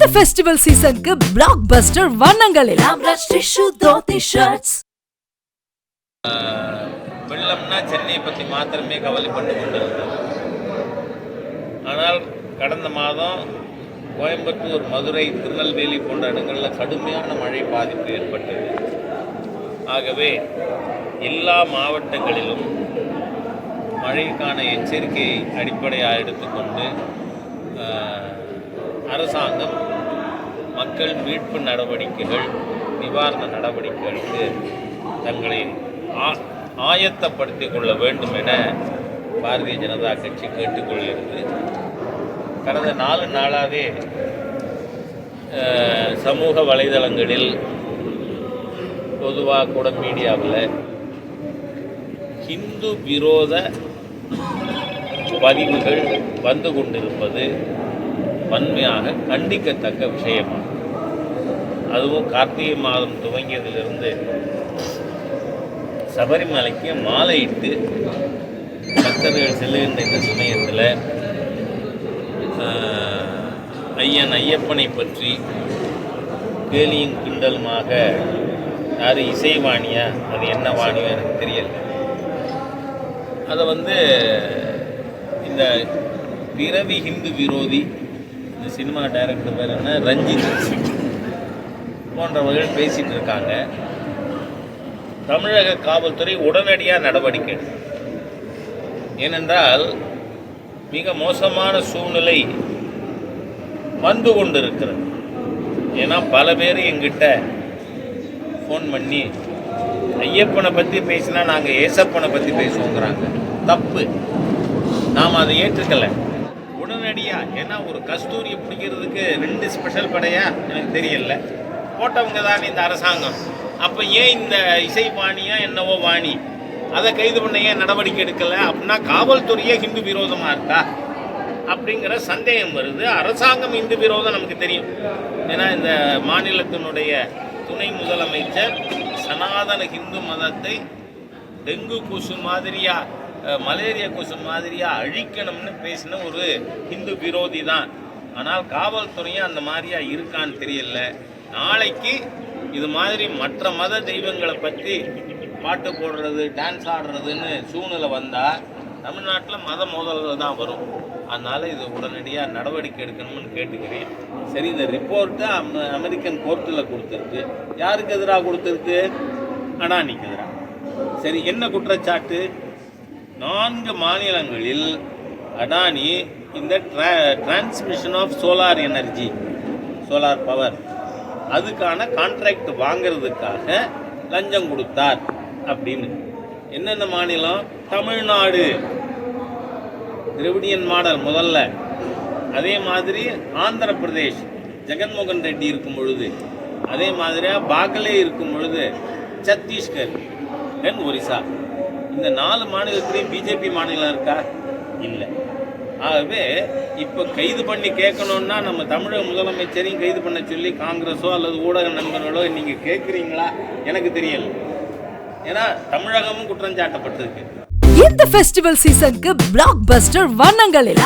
இந்த ஃபெஸ்டிவல் சீசனுக்கு பிளாக் பஸ்டர் வண்ணங்களில் வெள்ளம்னா சென்னையை பற்றி மாத்திரமே கவலைப்பட்டு கொண்டிருந்தது ஆனால் கடந்த மாதம் கோயம்புத்தூர் மதுரை திருநெல்வேலி போன்ற இடங்களில் கடுமையான மழை பாதிப்பு ஏற்பட்டது. ஆகவே எல்லா மாவட்டங்களிலும் மழைக்கான எச்சரிக்கையை அடிப்படையாக எடுத்துக்கொண்டு அரசாங்கம் மக்கள் மீட்பு நடவடிக்கைகள் நிவாரண நடவடிக்கைகளுக்கு தங்களை ஆ- ஆயத்தப்படுத்திக் கொள்ள வேண்டும் என பாரதிய ஜனதா கட்சி கேட்டுக்கொள்கிறது. கடந்த நாலு நாளாகவே சமூக வலைதளங்களில் பொதுவாக கூட மீடியாவில் ஹிந்து விரோத பதிவுகள் வந்து கொண்டிருப்பது வன்மையாக கண்டிக்கத்தக்க விஷயமாகும் அதுவும் கார்த்திகை மாதம் துவங்கியதிலிருந்து சபரிமலைக்கு மாலையிட்டு பக்தர்கள் செல்லுகின்ற இந்த சமயத்தில் ஐயன் ஐயப்பனை பற்றி கேலியும் கிண்டலுமாக யார் இசைவாணியா? அது என்ன வாணியோ எனக்கு தெரியல. அதை வந்து இந்த பிறவி ஹிந்து விரோதி சினிமா டைரக்டர் பேர் என்ன? ரஞ்சித் போன்றவர்கள் பேசிகிட்டு இருக்காங்க. தமிழக காவல்துறை உடனடியாக நடவடிக்கை ஏனென்றால் மிக மோசமான சூழ்நிலை வந்து கொண்டு இருக்கிறது ஏன்னா பல பேர் எங்கிட்ட ஃபோன் பண்ணி ஐயப்பனை பற்றி பேசினா நாங்கள் ஏசப்பனை பற்றி பேசுவோங்கிறாங்க. தப்பு. நாம் அதை ஏற்றுக்கலை. நேரடியாக ஏன்னா ஒரு கஸ்தூரியை பிடிக்கிறதுக்கு ரெண்டு ஸ்பெஷல் படையா? எனக்கு தெரியல. போட்டவங்க தான் இந்த அரசாங்கம். அப்போ ஏன் இந்த இசை பாணியா என்னவோ வாணி? அதை கைது பண்ண ஏன் நடவடிக்கை எடுக்கலை? அப்படின்னா காவல்துறையே ஹிந்து விரோதமாக இருக்கா? அப்படிங்கிற சந்தேகம் வருது. அரசாங்கம் இந்து விரோதம் நமக்கு தெரியும். ஏன்னா இந்த மாநிலத்தினுடைய துணை முதலமைச்சர் சனாதன ஹிந்து மதத்தை டெங்கு கொசு மாதிரியா மலேரியா கொசு மாதிரியாக அழிக்கணும்னு பேசின ஒரு ஹிந்து விரோதி தான். ஆனால் காவல்துறையும் அந்த மாதிரியா இருக்கான்னு தெரியல. நாளைக்கு இது மாதிரி மற்ற மத தெய்வங்களை பற்றி பாட்டு போடுறது டான்ஸ் ஆடுறதுன்னு சூழ்நிலை வந்தால் தமிழ்நாட்டில் மத மோதல்கள் தான் வரும். அதனால் இது உடனடியாக நடவடிக்கை எடுக்கணும்னு கேட்டுக்கிறேன். சரி இந்த ரிப்போர்ட்டை அம அமெரிக்கன் கோர்ட்டில் கொடுத்துருக்கு. யாருக்கு எதிராக கொடுத்துருக்கு? அடானிக்கு எதிராக சரி என்ன குற்றச்சாட்டு? நான்கு மாநிலங்களில் அடானி இந்த transmission of solar energy solar power அதுக்கான கான்ட்ராக்ட் வாங்கிறதுக்காக லஞ்சம் கொடுத்தார் அப்படின்னு. என்னென்ன மாநிலம்? தமிழ்நாடு. திரவிடியன் மாடல் முதல்ல. அதே மாதிரி ஆந்திர பிரதேஷ் ஜெகன்மோகன் ரெட்டி இருக்கும் பொழுது. அதே மாதிரியாக பாகலே இருக்கும் பொழுது சத்தீஸ்கர் தென் ஒரிசா. இந்த நாலு மாநிலத்திலையும் பிஜேபி மாநிலம் இருக்கா? இல்லை. ஆகவே இப்போ கைது பண்ணி கேட்கணுன்னா நம்ம தமிழக முதலமைச்சரையும் கைது பண்ண சொல்லி காங்கிரஸோ அல்லது ஊடக நண்பர்களோ நீங்கள் கேட்குறீங்களா? எனக்கு தெரியல. ஏன்னா தமிழகமும் குற்றம் சாட்டப்பட்டிருக்கு. இந்த ஃபெஸ்டிவல் சீசனுக்கு பிளாக் பஸ்டர் வண்ணங்களில்